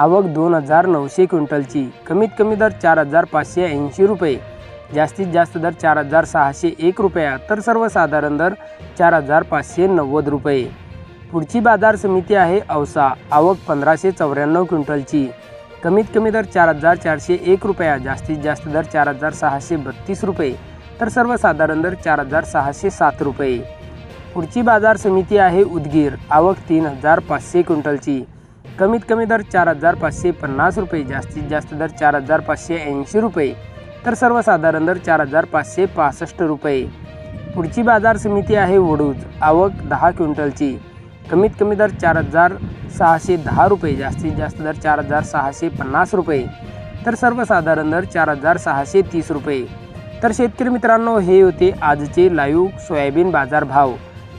आवक दोन हजार नऊशे क्विंटलची. कमीत कमी दर चार हजार पाचशे ऐंशी रुपये. जास्तीत जास्त दर चार हजार सहाशे एक रुपया. तर सर्वसाधारण दर चार हजार पाचशे नव्वद रुपये. पुढची बाजार समिती आहे औसा. आवक पंधराशे चौऱ्याण्णव क्विंटलची. कमीत कमी दर चार हजार चारशे एक रुपया. जास्तीत जास्त दर चार हजार सहाशे बत्तीस रुपये. तर सर्वसाधारण दर चार हजार सहाशे सात रुपये. पुढची बाजार समिती आहे उदगीर. आवक तीन हजार पाचशे क्विंटलची. कमीत कमी दर चार हजार पाचशे पन्नास रुपये जास्तीत जास्त दर चार हजार पाचशे ऐंशी रुपये तर सर्वसाधारण दर चार हजार पाचशे पासष्ट रुपये. पुढची बाजार समिती आहे वडूज आवक दहा क्विंटलची. कमीत कमी दर चार हजार सहाशे दहा रुपये जास्तीत जास्त दर चार हजार सहाशे पन्नास रुपये तर सर्वसाधारण दर चार हजार सहाशे तीस रुपये. तर शेतकरी मित्रांनो हे होते आजचे लाईव्ह सोयाबीन बाजार भाव